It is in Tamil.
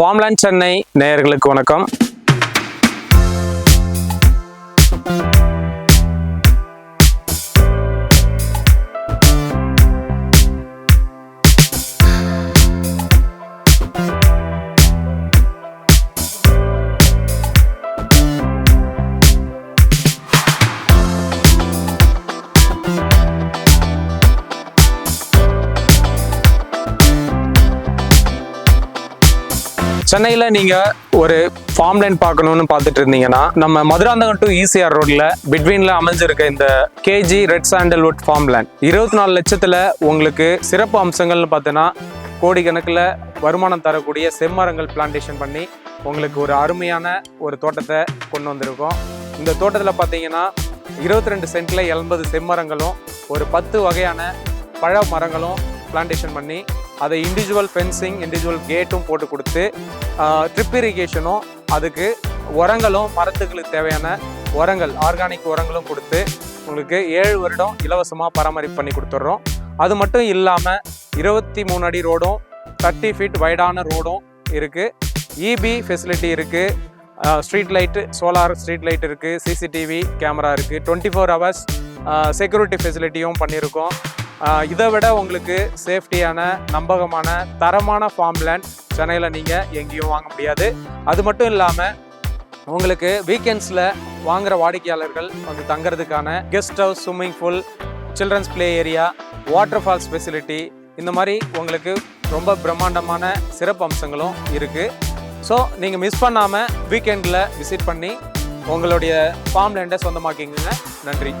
ஃபார்ம்லேண்ட் சென்னை நேயர்களுக்கு வணக்கம். சென்னையில் நீங்கள் ஒரு ஃபார்ம் லைன் பார்க்கணும்னு பார்த்துட்டு இருந்தீங்கன்னா நம்ம மதுராந்தகம் டு ஈசிஆர் ரோட்ல பிட்வீனில் அமைஞ்சிருக்க இந்த KG red sandalwood farm land இருபத்தி நாலு லட்சத்தில் உங்களுக்கு சிறப்பு அம்சங்கள்னு பார்த்தீங்கன்னா கோடிக்கணக்கில் வருமானம் தரக்கூடிய செம்மரங்கள் பிளான்டேஷன் பண்ணி உங்களுக்கு ஒரு அருமையான ஒரு தோட்டத்தை கொண்டு வந்திருக்கோம். இந்த தோட்டத்தில் பார்த்தீங்கன்னா இருபத்தி ரெண்டு சென்ட்டில் எண்பது செம்மரங்களும் ஒரு பத்து வகையான பழ மரங்களும் பிளான்டேஷன் பண்ணி அதை இண்டிவிஜுவல் ஃபென்சிங் இண்டிவிஜுவல் கேட்டும் போட்டு கொடுத்து ட்ரிப் இரிகேஷனும் அதுக்கு உரங்களும் மரத்துகளுக்கு தேவையான உரங்கள் ஆர்கானிக் உரங்களும் கொடுத்து உங்களுக்கு ஏழு வருடம் இலவசமாக பராமரிப்பு பண்ணி கொடுத்துட்றோம். அது மட்டும் இல்லாமல் இருபத்தி மூணு அடி ரோடும் தேர்ட்டி ஃபீட் வைடான ரோடும் இருக்குது இபி ஃபெசிலிட்டி இருக்குது street light solar street light இருக்குது சிசிடிவி கேமரா இருக்குது டுவெண்ட்டி ஃபோர் ஹவர்ஸ் செக்யூரிட்டி ஃபெசிலிட்டியும் பண்ணியிருக்கோம். இதை விட உங்களுக்கு சேஃப்டியான நம்பகமான தரமான ஃபார்ம் லேண்ட் சென்னையில் நீங்கள் எங்கேயும் வாங்க முடியாது. அது மட்டும் இல்லாமல் உங்களுக்கு வீக்கெண்ட்ஸில் வாங்குகிற வாடிக்கையாளர்கள் வந்து தங்குறதுக்கான guest house swimming pool children's play area waterfalls facility இந்த மாதிரி உங்களுக்கு ரொம்ப பிரம்மாண்டமான சிறப்பு அம்சங்களும் இருக்குது ஸோ நீங்கள் மிஸ் பண்ணாமல் வீக்கெண்டில் விசிட் பண்ணி உங்களுடைய ஃபார்ம் லேண்டை சொந்தமாக்கிங்க நன்றி.